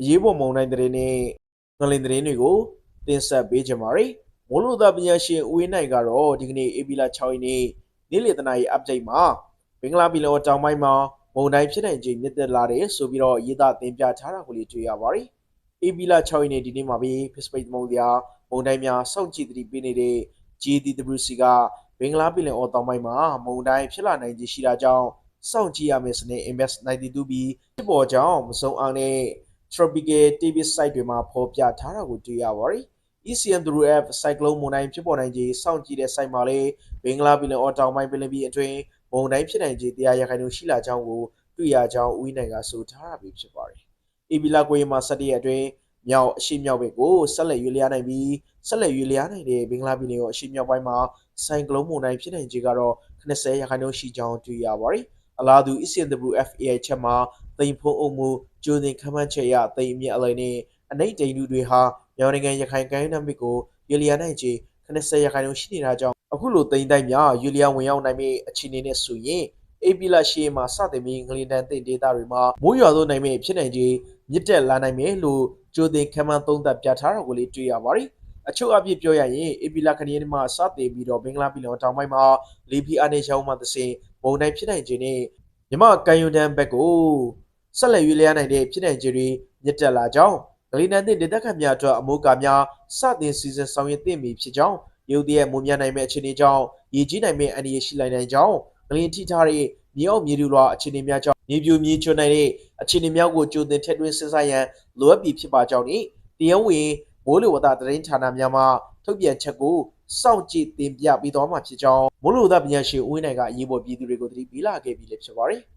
အရေးပေါ်မုန်တိုင်းသတင်းနဲ့ငလင်သတင်းတွေကိုတင်ဆက်ပေးကြပါမယ်။မိုးလေဝသပညာရှင်ဦးဝင်းနိုင်ကတော့ဒီကနေ့အေပီလာ6ရက်နေ့နေ့လယ်တနာရီ update မှာဘင်္ဂလားပြည်နယ်တောင်ပိုင်းမှာမုန်တိုင်းဖြစ်နိုင်ခြေမြင့်တက်လာတယ်ဆိုပြီးတော့ရေးသားတင်ပြထားတာကိုလေးတွေ့ရပါတယ်။အေပီလာ6ရက်နေ့ဒီနေ့မှာပဲ Facebook မုံပြမုန်တိုင်းများစောင့်ကြည့်သတိပေးနေတဲ့ GDWC ကဘင်္ဂလားပြည်နယ်အော်တောင်ပိုင်းမှာမုန်တိုင်းဖြစ်လာနိုင်ခြေရှိတာကြောင့်စောင့်ကြည့်ရမယ့်စနစ် MS 92ပြီးဖြစ်ပေါ်ကြောင်းမစုံအောင်တဲ့ tropical TV site တွေမှာဖော်ပြထားတာကိုတွေ့ရပါတယ်။ ECM3F cyclone မုန်တိုင်းဖြစ်ပေါ်နိုင်ခြေစောင့်ကြည့်တဲ့ site မှာလည်းဘင်္ဂလားပြည်နယ်အော်တောင်ပိုင်းပင်လယ်ပြင်အတွင်းမုန်တိုင်းဖြစ်နိုင်ခြေတရားရခိုင်နှုန်းရှိလာကြောင်းကိုတွေ့ရကြောင်းဦးနိုင်ကဆိုထားတာပဲဖြစ်ပါတယ်။အေပီလာကိုရီမှာ17ရက်အတွင်းမြောက်အရှိမြောက်ဘက်ကိုဆက်လက်ရွေ့လျားနိုင်ပြီးဆက်လက်ရွေ့လျားနိုင်တဲ့ဘင်္ဂလားပြည်နယ်ရောအရှိမြောက်ပိုင်းမှာဆိုင်ကလုန်းမုန်တိုင်းဖြစ်နိုင်ခြေကတော့80ရာခိုင်နှုန်းရှိကြောင်းတွေ့ရပါတယ်။ အလားတူ ECNWFAI ချက်မှာတိမ်ဖုံးအုပ်မှုကျိုးတင်ခမ်းမှန်းချက်ရတိမ်အမြင့်အလယ်နဲ့အနိုင်တိမ်တူတွေဟာမြန်မာနိုင်ငံရခိုင်ကိုင်းနှမ်းဘက်ကိုရွေ့လျားနိုင်ခြေ80ရာခိုင်နှုန်းရှိနေတာကြောင့်အခုလိုတိမ်တိုက်များရွေ့လျားဝင်ရောက်နိုင်မယ့်အခြေအနေနဲ့ဆိုရင်အေပီလာရှေ့မှာစတင်ပြီးငလင်တန်တင်ဒေတာတွေမှာမိုးရွာသွန်းနိုင်မယ့်ဖြစ်နိုင်ခြေမြင့်တက်လာနိုင်မယ်လို့ကြိုတင်ခမ်းမှန်းသုံးသပ်ပြထားတာကိုလေးတွေ့ရပါတယ်။အချုပ်အပြည့်ပြောရရင်အေပီလာခရီးမှာစတင်ပြီးတော့ဘင်္ဂလားပြည်နယ်တောင်ပိုင်းမှာလီဖီအာနေချောင်းမှာသစင် မုန်တိုင်းဖြစ်နိုင်ခြေနဲ့မြမကန်ယူတန်ဘက်ကိုဆက်လက်ရွေးလျားနိုင်တဲ့ဖြစ်နိုင်ခြေတွေမြင့်တက်လာကြောင်းဂလီနန်တဲ့ဒေသခံများအတွက်အမိုးကာများစတင်စီစဉ်ဆောင်ရွက်သင့်ပြီဖြစ်ကြောင်းရုတ်တရက်မုံမြနိုင်မဲ့အခြေအနေကြောင့်ရည်ကြီးနိုင်မဲ့အန္တရာယ်ရှိလိုက်နိုင်ကြောင်းဂလင်ထိထားတဲ့မြေအောက်မြေတူလွာအခြေအနေများကြောင့်မြေပြိုမြေချွတ်နိုင်တဲ့အခြေအနေများကိုကြိုတင်ထည့်သွင်းစဉ်းစားရန်လိုအပ်ပြီဖြစ်ပါကြောင်းဤတရားဝင်မိုးလေဝသသတင်းဌာနများမှထုတ်ပြန်ချက်ကို စောင့်ကြည့်တင်ပြပေးသွားမှာဖြစ်ကြောင်းမိုးလေဝသပညာရှင်ဦးဝင်းနိုင်ကအရေးပေါ်ပြည်သူတွေကိုသတိပေးလာခဲ့ပြီးလည်းဖြစ်ပါတယ်။